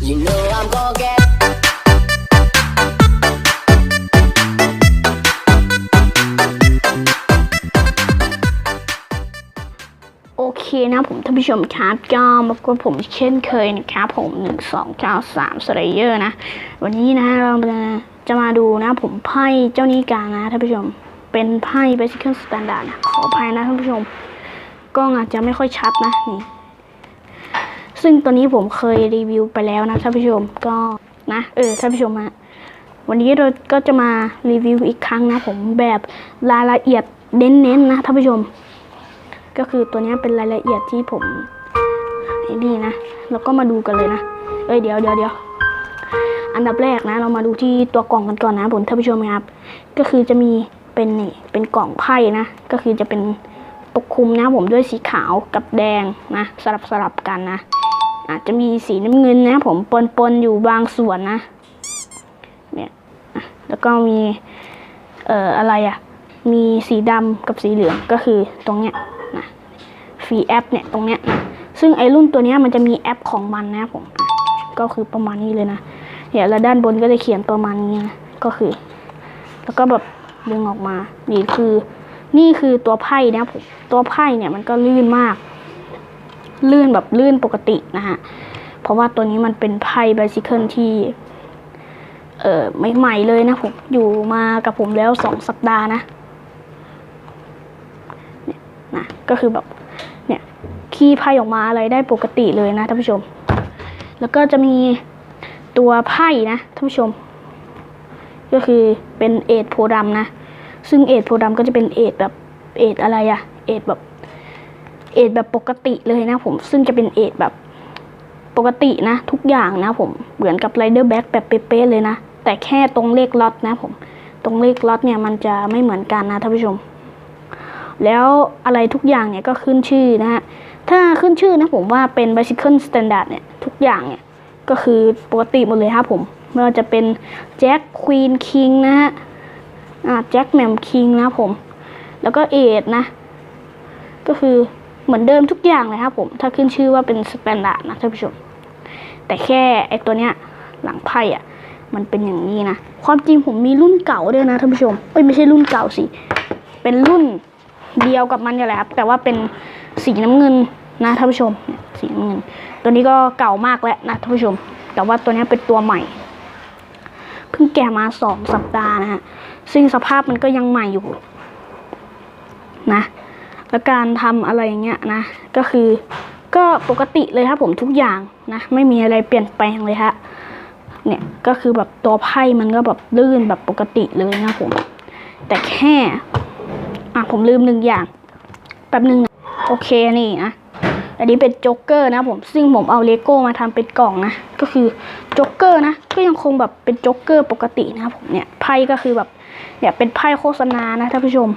You know I'm gonna get โอเคนะผมท่านผู้ชมครับก็มาพบกับผมเช่นเคยนะครับ ผมหนึ่งสองเก้าสามสไลเยอร์นะ วันนี้นะเราจะมาดูนะ ผมไพ่เจ้านี้กลางนะท่านผู้ชมเป็นไพ่ Basic Standard นะขออภัยนะท่านผู้ชมกล้องอาจจะไม่ค่อยชัดนะนี่ ซึ่งตัวนี้ผมเคยรีวิวไปแล้วนะท่านผู้ชมก็นะเออท่านผู้ชมฮะวันนี้เราก็จะมารีวิวอีกครั้งนะผมแบบรายละเอียดเน้นๆนนะท่านผู้ชม ก็คือตัวนี้เป็นรายละเอียดที่ผมนี่นะแล้วก็มาดูกันเลยนะเอ้ยเดี๋ยวเดี๋ยวเดี๋ยวอันดับแรกนะ เรามาดูที่ตัวกล่องกันก่อนนะผมท่านผู้ชมครับ ก็คือจะมีเป็นนี่เป็นกล่องไพ่นะ ก็คือจะเป็นปกคลุมนะผมด้วยสีขาวกับแดงนะ สลับสลับกันนะ อาจจะมีสีน้ำเงินนะผมปนปนๆอยู่บางส่วนนะเนี่ยแล้วก็มีเอ่ออะไรอะ่ะมีสีดำกับสีเหลืองก็คือตรงเนี้ยนะฟรีแอปเนี่ยตรงเนี้ยนะซึ่งไอรุ่นตัวเนี้ยมันจะมีแอปของมันนะผมก็คือประมาณนี้เลยนะเนี่ยแล้วด้านบนก็จะเขียนประมาณนี้นะก็คือ แล้วก็แบบดึงออกมานี่คือนี่คือตัวไพ่นะผมตัวไพ่เนี่ยมันก็ลื่นมาก ลื่นแบบลื่นปกตินะฮะ เพราะว่าตัวนี้มันเป็นไพ่ไบซิเคิลที่ เออใหม่ๆเลยนะผมอยู่มากับผมแล้วสองสัปดาห์นะเนี่ยนะก็คือแบบเนี่ยขี้ไพ่ออกมาอะไรได้ปกติเลยนะท่านผู้ชม แล้วก็จะมีตัวไพ่นะท่านผู้ชม ก็คือเป็นเอทโพดำนะ ซึ่งเอทโพดำก็จะเป็นเอทแบบเอทอะไรอะเอทแบบ เอทแบบปกติเลยนะผมซึ่งจะเป็นเอทแบบปกตินะ ทุกอย่างนะผมเหมือนกับไรเดอร์แบ็กแบบเป๊ะๆเลยนะ แต่แค่ตรงเลขล็อตนะผม ตรงเลขล็อตเนี่ยมันจะไม่เหมือนกันนะท่านผู้ชม แล้วอะไรทุกอย่างเนี่ยก็ขึ้นชื่อนะฮะถ้าขึ้นชื่อนะผมว่าเป็น bicycle standard เนี่ยทุกอย่างเนี่ยก็คือปกติหมดเลยครับผมไม่ว่าจะเป็นแจ็คควีนคิงนะฮะอ่าแจ็คแหมมคิงนะผม แล้วก็เอดนะ ก็คือ เหมือนเดิมทุกอย่างเลยครับผม ถ้าขึ้นชื่อว่าเป็นสแตนดาร์ดนะท่านผู้ชม แต่แค่ไอตัวเนี้ยหลังไพ่อะมันเป็นอย่างนี้นะ ความจริงผมมีรุ่นเก่าด้วยนะท่านผู้ชม เอ้ยไม่ใช่รุ่นเก่าสิ เป็นรุ่นเดียวกับมันนี่แหละครับ แต่ว่าเป็นสีน้ำเงินนะท่านผู้ชม สีน้ำเงิน ตัวนี้ก็เก่ามากแล้วนะท่านผู้ชม แต่ว่าตัวนี้เป็นตัวใหม่ เพิ่งแกะมาสองสัปดาห์นะฮะ ซึ่งสภาพมันก็ยังใหม่อยู่นะ แล้วการทำอะไรอย่างเงี้ยนะ ก็คือก็ปกติเลยครับผมทุกอย่างนะ ไม่มีอะไรเปลี่ยนแปลงเลยฮะเนี่ยก็คือแบบตัวไพ่มันก็แบบลื่นแบบปกติเลยนะผม แต่แค่อะผมลืมหนึ่งอย่างแป๊บหนึ่งนะโอเคนี่นะอันนี้เป็นโจ๊กเกอร์นะผมซึ่งผมเอาเลโก้มาทำเป็นกล่องนะก็คือโจ๊กเกอร์นะก็ยังคงแบบเป็นโจ๊กเกอร์ปกตินะครับผมเนี่ยไพ่ก็คือแบบเนี่ยเป็นไพ่โฆษณานะท่านผู้ชม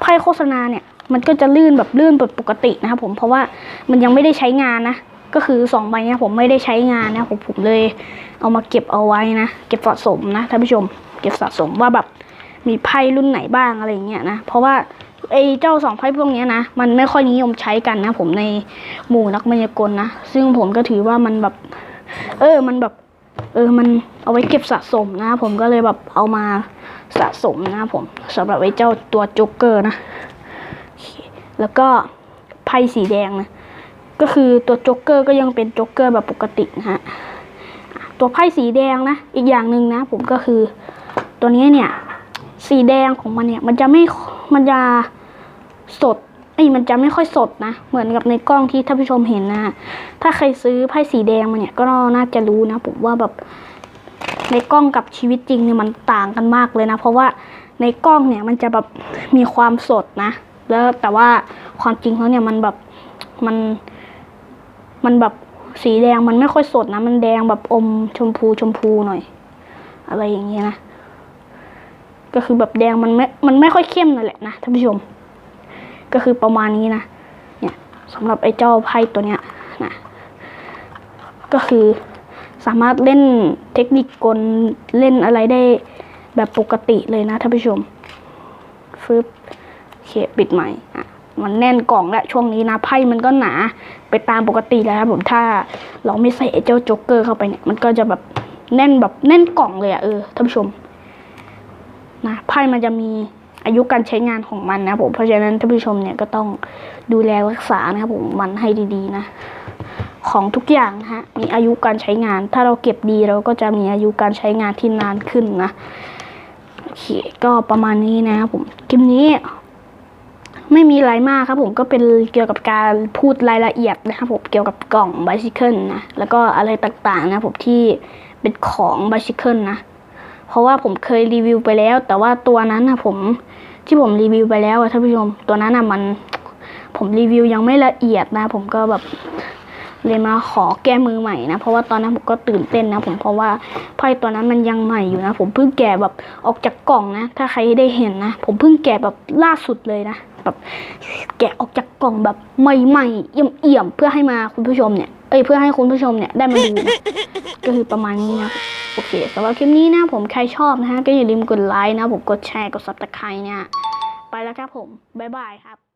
ไพ่โฆษณาเนี่ย มันก็จะลื่นแบบลื่นแบบปกตินะครับผมเพราะว่ามันยังไม่ได้ใช้งานนะก็คือสองใบเนี่ยผมไม่ได้ใช้งานนะผมผมเลยเอามาเก็บเอาไว้นะ เก็บสะสมนะท่านผู้ชม เก็บสะสมว่าแบบมีไพ่รุ่นไหนบ้างอะไรอย่างเงี้ยนะ เพราะว่าไอ้เจ้าสองไพ่พวกเนี้ยนะมันไม่ค่อยนิยมใช้กันนะ ผมในหมู่นักมายากลนะ ซึ่งผมก็ถือว่ามันแบบ เออมันแบบ เออมันเอาไว้เก็บสะสมนะ ผมก็เลยแบบเอามาสะสมนะผมสำหรับไอ้เจ้าตัวจ๊กเกอร์นะ แล้วก็ไพ่สีแดงนะ ก็คือตัวโจ๊กเกอร์ก็ยังเป็นโจ๊กเกอร์แบบปกตินะฮะ ตัวไพ่สีแดงนะ อีกอย่างหนึ่งนะ ผมก็คือตัวนี้เนี่ย สีแดงของมันเนี่ย มันจะไม่ มันจะสดไอ้มันจะไม่ค่อยสดนะ เหมือนกับในกล้องที่ท่านผู้ชมเห็นนะ ถ้าใครซื้อไพ่สีแดงมาเนี่ย ก็น่าจะรู้นะ ผมว่าแบบในกล้องกับชีวิตจริงเนี่ยมันต่างกันมากเลยนะ เพราะว่าในกล้องเนี่ยมันจะแบบมีความสดนะ แล้วแต่ว่าความจริงแล้วเนี่ยมันแบบมัน มันแบบสีแดงมันไม่ค่อยสดนะ มันแดงแบบอมชมพูชมพูหน่อย อะไรอย่างเงี้ยนะ ก็คือแบบแดงมันไม่ มันไม่ค่อยเข้มนั่นแหละนะท่านผู้ชม ก็คือประมาณนี้นะ เนี่ยสำหรับไอ้เจ้าไพ่ตัวเนี้ยนะก็คือสามารถเล่นเทคนิคกลเล่นอะไรได้แบบปกติเลยนะท่านผู้ชมฟึบ เคปิดใหม่อะมันแน่นกล่องและช่วงนี้นะไพ่มันก็หนาไปตามปกติแล้วครับผมถ้าเราไม่ใส่เจ้าโจ๊กเกอร์เข้าไปเนี่ยมันก็จะแบบแน่นแบบแน่นกล่องเลยอะเออท่านผู้ชมนะไพ่มันจะมีอายุการใช้งานของมันนะผมเพราะฉะนั้นท่านผู้ชมเนี่ยก็ต้องดูแลรักษานะครับผมมันให้ดีๆนะ ของทุกอย่างนะฮะมีอายุการใช้งาน ถ้าเราเก็บดีเราก็จะมีอายุการใช้งานที่นานขึ้นนะโอเคก็ประมาณนี้นะครับผมคลิปนี้ ไม่มีอะไรมากครับผมก็เป็นเกี่ยวกับการพูดรายละเอียดนะครับผมเกี่ยวกับกล่อง bicycle นะแล้วก็อะไรต่างๆนะผมที่เป็นของ bicycle นะ เพราะว่าผมเคยรีวิวไปแล้ว แต่ว่าตัวนั้นนะผมที่ผมรีวิวไปแล้วอะท่านผู้ชมตัวนั้นอะมัน ผมรีวิวยังไม่ละเอียดนะ ผมก็แบบเลยมาขอแก้มือใหม่นะ เพราะว่าตอนนั้นผมก็ตื่นเต้นนะ ผมเพราะว่าไพ่ตัวนั้นมันยังใหม่อยู่นะ ผมเพิ่งแกะแบบออกจากกล่องนะ ถ้าใครได้เห็นนะ ผมเพิ่งแกะแบบล่าสุดเลยนะ แบบแกะออกจากกล่องแบบใหม่ๆเอี่ยมๆเพื่อให้มาคุณผู้ชมเนี่ยเอ้ยเพื่อให้คุณผู้ชมเนี่ยได้มาดูนะก็คือประมาณนี้นะโอเคสำหรับคลิปนี้นะผมใครชอบนะฮะก็อย่าลืมกดไลค์นะผมกดแชร์กดซับสไครต์เนี่ยไปแล้วครับผมบ๊ายบายครับ